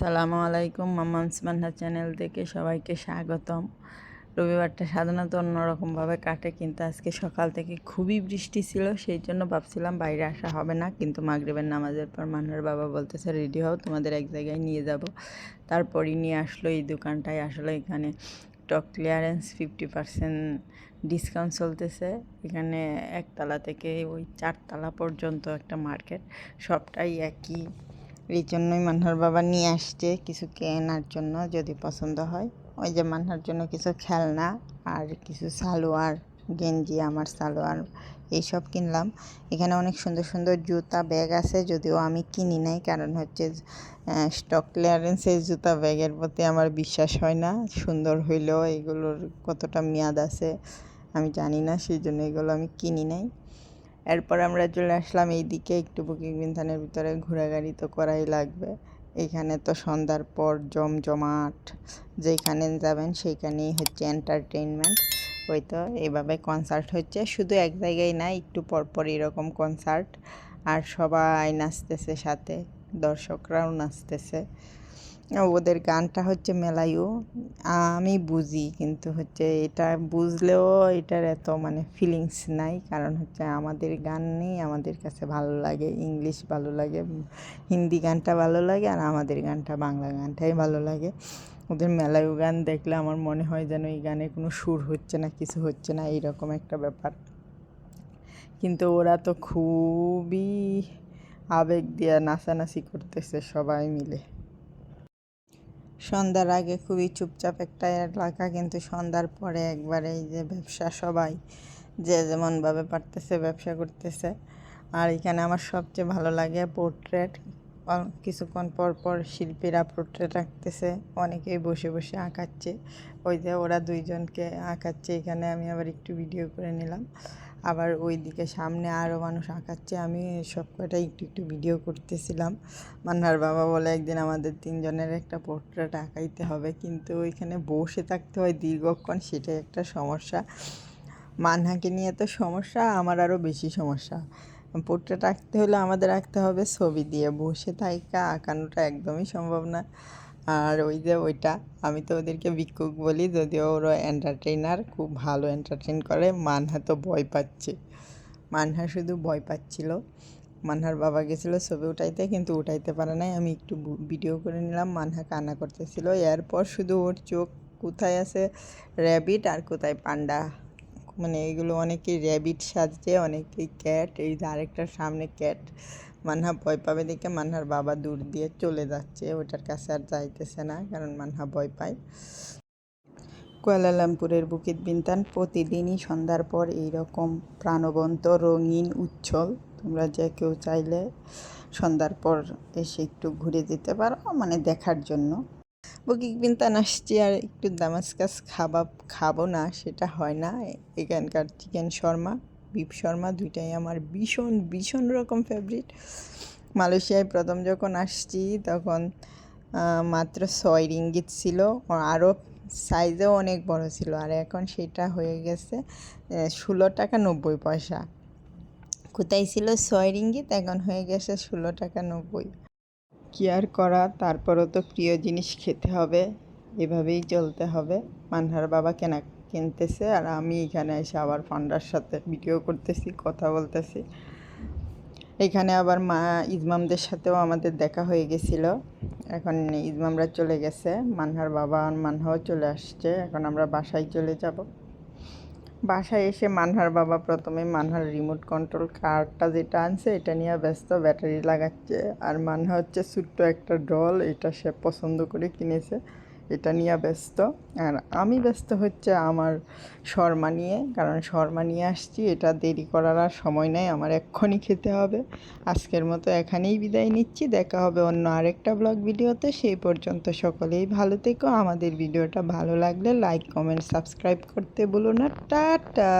আসসালামু আলাইকুম মামামস বান্না চ্যানেল থেকে সবাইকে স্বাগতম। রবিবারটা সাধারণত অন্যরকমভাবে কাটে, কিন্তু আজকে সকাল থেকে খুবই বৃষ্টি ছিল, সেই জন্য ভাবছিলাম বাইরে আসা হবে না, কিন্তু মাগরিবের নামাজের পর মান্নার বাবা বলতেছে, রেডি হও, তোমাদের এক জায়গায় নিয়ে যাব। তারপরই নিয়ে আসলো এই দোকানটায়। আসলে এখানে stock clearance fifty percent discount চলতেছে। এখানে একতলা থেকে ওই চারতলা পর্যন্ত একটা মার্কেট, সবটাই একই এই জন্যই মান্নার বাবা নিয়ে আসছে কিছু কেনার জন্য যদি পছন্দ হয়। ওই যে মানহার জন্য কিছু খেলনা আর কিছু সালোয়ার, গেঞ্জি, আমার সালোয়ার, এইসব কিনলাম। এখানে অনেক সুন্দর সুন্দর জুতা ব্যাগ আছে যদিও আমি কিনি নাই, কারণ হচ্ছে স্টক ক্লিয়ারেন্সের জুতা ব্যাগের প্রতি আমার বিশ্বাস হয় না। সুন্দর হইলেও এগুলোর কতটা মেয়াদ আছে আমি জানি না, সেই জন্য এগুলো আমি কিনি নাই। এরপর আমরা চলে আসলাম এইদিকে, একটু বুকিং বিন্ধানের ভিতরে ঘোরাগাড়ি তো করাই লাগবে। এখানে তো সন্ধ্যার পর জমজমাট, যেখানে যাবেন সেইখানেই হচ্ছে এন্টারটেনমেন্ট ওই তো এইভাবে কনসার্ট হচ্ছে। শুধু এক জায়গায় না, একটু পরপর এরকম কনসার্ট আর সবাই নাচতেছে সাথে, দর্শকরাও নাচতেছে। ওদের গানটা হচ্ছে মেলায়ু। আমি বুঝি, কিন্তু হচ্ছে এটা বুঝলেও এটার এত মানে ফিলিংস নাই। কারণ হচ্ছে আমাদের গান নেই, আমাদের কাছে ভালো লাগে ইংলিশ ভালো লাগে, হিন্দি গানটা ভালো লাগে, আর আমাদের গানটা, বাংলা গানটাই ভালো লাগে। ওদের মেলায়ু গান দেখলে আমার মনে হয় যেন এই গানে কোনো সুর হচ্ছে না, কিছু হচ্ছে না, এইরকম একটা ব্যাপার। কিন্তু ওরা তো খুবই আবেগ দিয়ে নাচানাচি করতেছে সবাই মিলে। সন্ধ্যার আগে খুবই চুপচাপ একটা এলাকা, কিন্তু সন্ধ্যার পরে একবারে এই যে ব্যবসা সবাই যে যেমনভাবে পারতেছে ব্যবসা করতেছে। আর এখানে আমার সবচেয়ে ভালো লাগে পোর্ট্রেট। কিছুক্ষণ পর পর শিল্পীরা পোর্ট্রেট আঁকতেছে, অনেকেই বসে বসে আঁকাচ্ছে। ওই যে ওরা দুইজনকে আঁকাচ্ছে, এখানে আমি আবার একটু ভিডিও করে নিলাম। আবার ওই দিকে সামনে আরও মানুষ আঁকাচ্ছে। আমি সব কটা একটু একটু ভিডিও করতেছিলাম। মান্নার বাবা বলে একদিন আমাদের তিনজনের একটা পোর্ট্রেট আঁকাইতে হবে, কিন্তু ওইখানে বসে থাকতে হয় দীর্ঘক্ষণ, সেটাই একটা সমস্যা। মান্নাকে নিয়ে তো সমস্যা, আমার আরও বেশি সমস্যা। পোর্ট্রেট আঁকতে হলে আমাদের আঁকতে হবে ছবি দিয়ে। বসে থাকা আঁকানোটা একদমই সম্ভব না। আর ওই যে ওইটা, আমি তো ওদেরকে ভিক্ষুক বলি, যদিও ওরা এন্টারটেইনার খুব ভালো এন্টারটেইন করে। মানহা তো ভয় পাচ্ছে। মানহা শুধু ভয় পাচ্ছিল। মানহার বাবা গেছিল ছবি উঠাইতে, কিন্তু উঠাইতে পারে নাই। আমি একটু ভিডিও করে নিলাম। মানহা কান্না করতেছিল। এরপর শুধু ওর চোখ কোথায় আছে? র্যাবিট আর কোথায় পান্ডা মানে এগুলো অনেকেই র্যাবিট সাজছে, অনেকেই ক্যাট এই যে আরেকটার সামনে ক্যাট মানহা ভয় পাবে দেখে মানহার বাবা দূর দিয়ে চলে যাচ্ছে ওটার কাছে আর যাইতেছে না, কারণ মানহা ভয় পায়। কুয়ালালামপুরের বুকিত বিন্তান প্রতিদিনই সন্ধ্যার পর এইরকম প্রাণবন্ত রঙিন উচ্ছল, তোমরা যে কেউ চাইলে সন্ধ্যার পর এসে একটু ঘুরে যেতে পারো মানে দেখার জন্য। বুকিক বিনতান আসছি আর একটু দামাসকাস খাবা, খাব না, সেটা হয় না, এখানকার চিকেন শর্মা। বিপ শর্মা দুইটাই আমার ভীষণ ভীষণ রকম ফেভারিট মালয়েশিয়ায় প্রথম যখন আসছি তখন মাত্র ছয় রিঙ্গিত ছিল। আরও সাইজেও অনেক বড় ছিল। আর এখন সেটা হয়ে গেছে ষোলো টাকা নব্বই পয়সা। কোথায় ছিল ছয় রিঙ্গিত? এখন হয়ে গেছে ষোলো টাকা নব্বই। কি আর করা? তারপরও তো প্রিয় জিনিস খেতে হবে। এভাবেই চলতে হবে। মানহার বাবা কেনা কিনতেছে আর আমি এখানে এসে আবার ফান্ডার সাথে ভিডিও করতেছি, কথা বলতেছি। এখানে আবার মা ইজমামদের সাথেও আমাদের দেখা হয়ে গেছিল। এখন ইজমামরা চলে গেছে, মানহার বাবা আর মানহাও চলে আসছে, এখন আমরা বাসায় চলে যাব। বাসায় এসে মানহার বাবা প্রথমে মানহার রিমোট কন্ট্রোল কারটা যেটা আনছে, এটা নিয়ে ব্যস্ত, ব্যাটারি লাগাচ্ছে। আর মানহা হচ্ছে ছোট্ট একটা ডল এটা সে পছন্দ করে কিনেছে। এটা নিয়ে ব্যস্ত। আর আমি ব্যস্ত হচ্ছে আমার শর্মা নিয়ে, কারণ শর্মা নিয়ে আসছি, এটা দেরি করার আর সময় নেই, আমার এক্ষুনি খেতে হবে। আজকের মতো এখানেই বিদায় নিচ্ছি, দেখা হবে অন্য আরেকটা ব্লগ ভিডিওতে। সেই পর্যন্ত সকলেই ভালো থেকো। আমাদের ভিডিওটা ভালো লাগলে লাইক, কমেন্ট, সাবস্ক্রাইব করতে বলো না। টাটা!